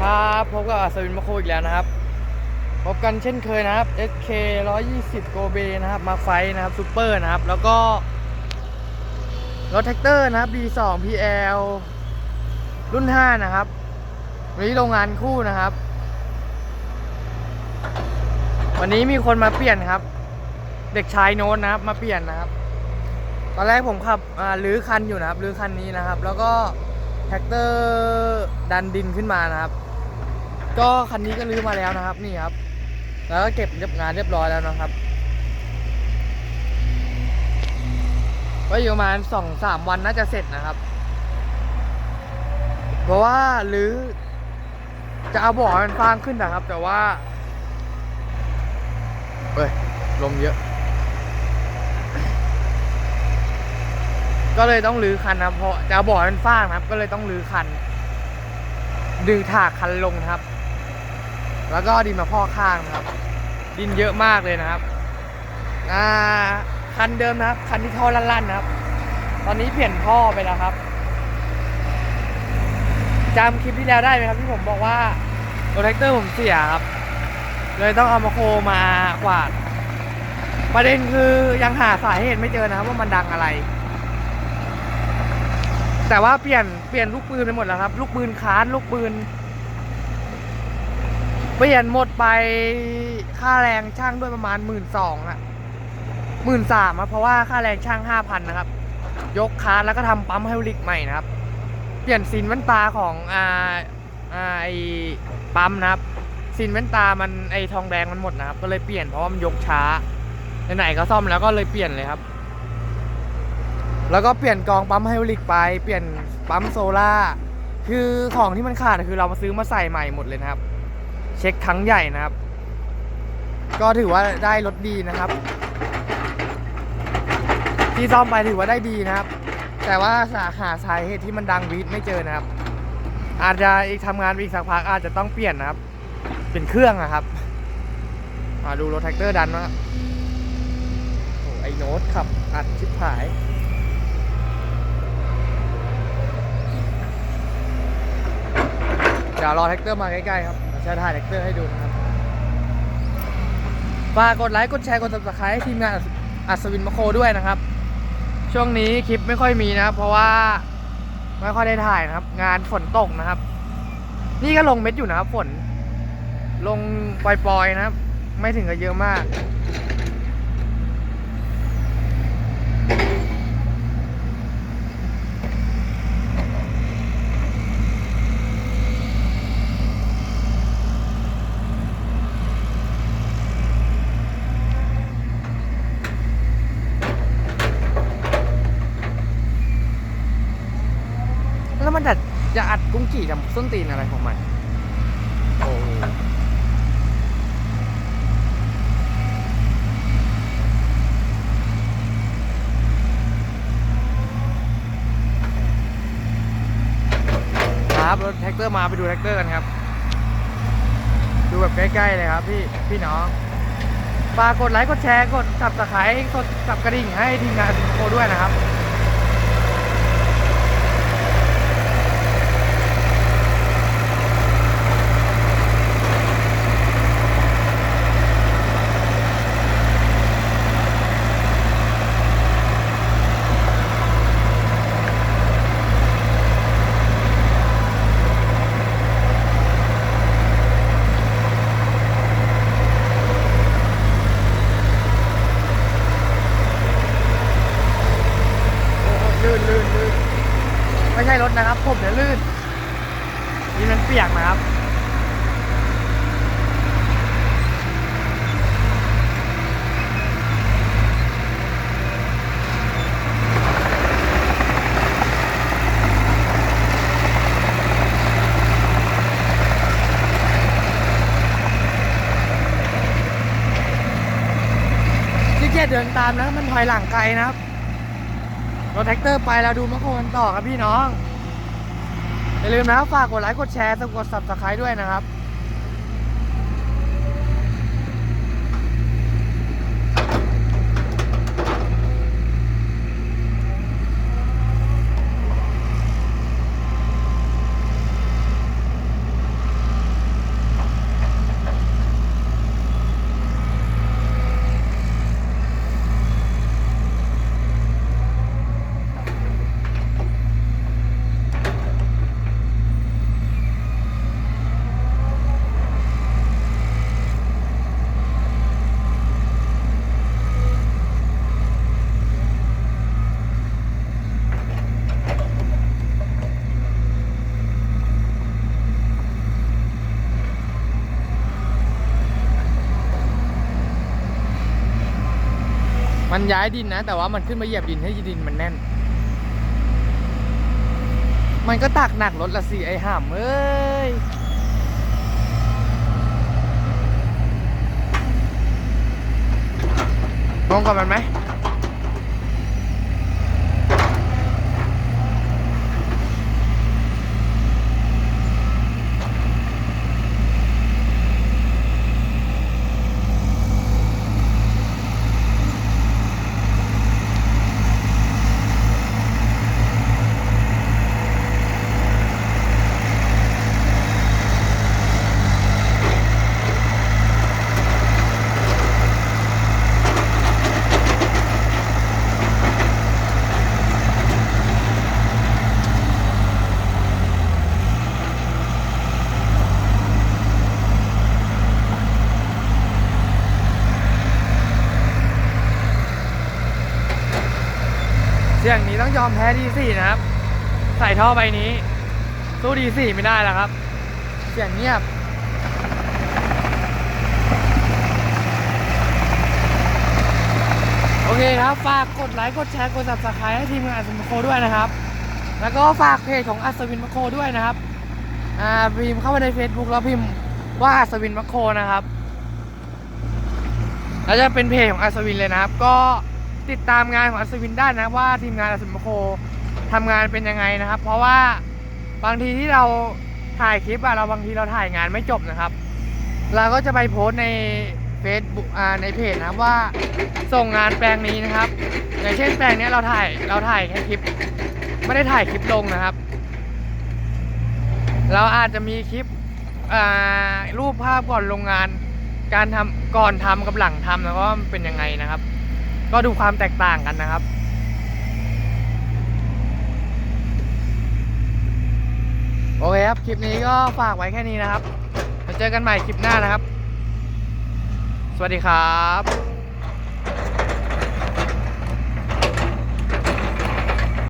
ครับพบกับอัศวินมาโคอีกแล้วนะครับ พบกันเช่นเคยนะครับ SK 120 Go b นะครับมาไฟนะครับซูเปอร์นะครับ แล้วก็รถแท็กเตอร์นะครับ D2 PL รุ่น 5 นะครับวันนี้โรงงานคู่นะครับ วันนี้มีคนมาเปลี่ยนครับ เด็กชายโน้ตนะครับ มาเปลี่ยนนะครับ ตอนแรกผมขับอ่าลื้อคันอยู่นะครับลื้อคันนี้นะครับ แล้วก็แท็กเตอร์ดันดินขึ้นมานะครับ ก็คันนี้ก็ลื้อมาแล้วนะครับ นี่ครับ แล้วก็เก็บเรียบงานเรียบร้อยแล้วนะครับก็อยู่ประมาณสองสามวันน่าจะเสร็จนะครับ เพราะว่าลื้อจะเอาบ่อมันฟางขึ้นนะครับ แต่ว่าเฮ้ยลมเยอะ ก็เลยต้องรื้อคันนะครับเพราะจะเอาบ่อมันฟางนะครับ ก็เลยต้องรื้อคันดึงถากคันลงครับ แล้วก็ดินมาพ่อข้างนะครับ ดินเยอะมากเลยนะครับอ่าคันเดิมนะครับ คันที่ท่อลั่นๆนะครับ ตอนนี้เปลี่ยนท่อไปแล้วครับจำคลิปที่แล้วได้ไหมครับ ที่ผมบอกว่าโรแทคเตอร์ผมเสียครับ เลยต้องเอามาโคมากวาด ประเด็นคือยังหาสาเหตุไม่เจอนะครับว่ามันดังอะไร แต่ว่าเปลี่ยนเปลี่ยนลูกปืนไปหมดแล้วครับ ลูกปืนคาร์ดลูกปืน เปลี่ยนหมดไปค่าแรงช่างด้วยประมาณหมื่นสองอะหมื่นสามอะเพราะว่าค่าแรงช่างห้าพันนะครับ ยกคาร์แล้วก็ทำปั๊มไฮดรอลิกใหม่นะครับ เปลี่ยนซินแว่นตาของอ่าอ่าไอปั๊มนะครับซินแว่นตามันไอทองแดงมันหมดนะครับ ก็เลยเปลี่ยนเพราะว่ามันยกช้าไหนๆก็ซ่อมแล้วก็เลยเปลี่ยนเลยครับ แล้วก็เปลี่ยนกองปั๊มไฮดรอลิกไป เปลี่ยนปั๊มโซล่าคือของที่มันขาดคือเรามาซื้อมาใส่ใหม่หมดเลยนะครับ เช็คครั้งใหญ่นะครับ ก็ถือว่าได้รถดีนะครับ ที่ซ่อมไปถือว่าได้ดีนะครับ แต่ว่าสาหาสาเหตุที่มันดังวีดไม่เจอนะครับ อาจจะอีกทำงานอีกสักพักอาจจะต้องเปลี่ยนนะครับ เป็นเครื่องนะครับมาดูรถแท็กเตอร์ดันมาโอ้ไอโน้ตขับอัดชิบหายเดี๋ยวรอแท็กเตอร์มาใกล้ๆครับ จะถ่ายแท็กเตอร์ให้ดูนะครับฝากกดไลค์กดแชร์กด subscribe ให้ทีมงานอัศวินมโคด้วยนะครับ ช่วงนี้คลิปไม่ค่อยมีนะครับ เพราะว่าไม่ค่อยได้ถ่ายนะครับ งานฝนตกนะครับ นี่ก็ลงเม็ดอยู่นะครับฝน ลงปล่อยๆนะครับ ไม่ถึงกับเยอะมาก แล้วมันจะจะอัดกุ้งกี่ทำส้นตีนอะไรของมันโอ้ครับรถแท็กเตอร์มาไปดูแท็กเตอร์กันครับ ดูแบบใกล้ๆเลยครับพี่พี่น้องฝากกดไลค์กดแชร์กดสับสไครต์กดสับกระดิ่งให้ทีมงานสิงคโปร์ด้วยนะครับ โอ้โหลื่นลื่นลื่น ไม่ใช่รถนะครับ ผมเนี่ยลื่น นี่มันเปียกนะครับที่เกียจเดินตามนะมันถอยหลังไกลนะครับ รถแท็กเตอร์ไปแล้วดูมะโคนต่อครับพี่น้อง อย่าลืมนะครับฝากกดไลค์กดแชร์กด subscribe ด้วยนะครับ มันย้ายดินนะ แต่ว่ามันขึ้นมาเหยียบดินให้ดินมันแน่น มันก็ตักหนักรถละสิไอ้ห่ามเอ้ยงงกับมันไหม ต้องยอมแพ้ดีสี่นะครับ ใส่ท่อใบนี้สู้ดีสี่ไม่ได้แล้วครับ เสียงเงียบโอเคครับ ฝากกดไลค์ กดแชร์ กด subscribe ให้ทีมงานอัศวินมโคด้วยนะครับ แล้วก็ฝากเพจของอัศวินมโคด้วยนะครับ อ่า พิมพ์เข้าไปใน Facebook แล้วพิมพ์ว่าอัศวินมโคนะครับ แล้วจะเป็นเพจของอัศวินเลยนะครับ ก็ ติดตามงานของอัศวินได้นะว่าทีมงานอัศวินมโคทำงานเป็นยังไงนะครับ เพราะว่าบางทีที่เราถ่ายคลิปอะเราบางทีเราถ่ายงานไม่จบนะครับ เราก็จะไปโพสใน Facebook อ่าในเพจนะครับว่าส่งงานแปลงนี้นะครับ อย่างเช่นแปลงนี้เราถ่ายเราถ่ายแค่คลิป ไม่ได้ถ่ายคลิปลงนะครับ เราอาจจะมีคลิปรูปภาพก่อนลงงาน การทำก่อนทำกับหลังทำแล้วก็เป็นยังไงนะครับ ก็ดูความแตกต่างกันนะครับ โอเคครับ คลิปนี้ก็ฝากไว้แค่นี้นะครับเจอกันใหม่คลิปหน้านะครับ สวัสดีครับ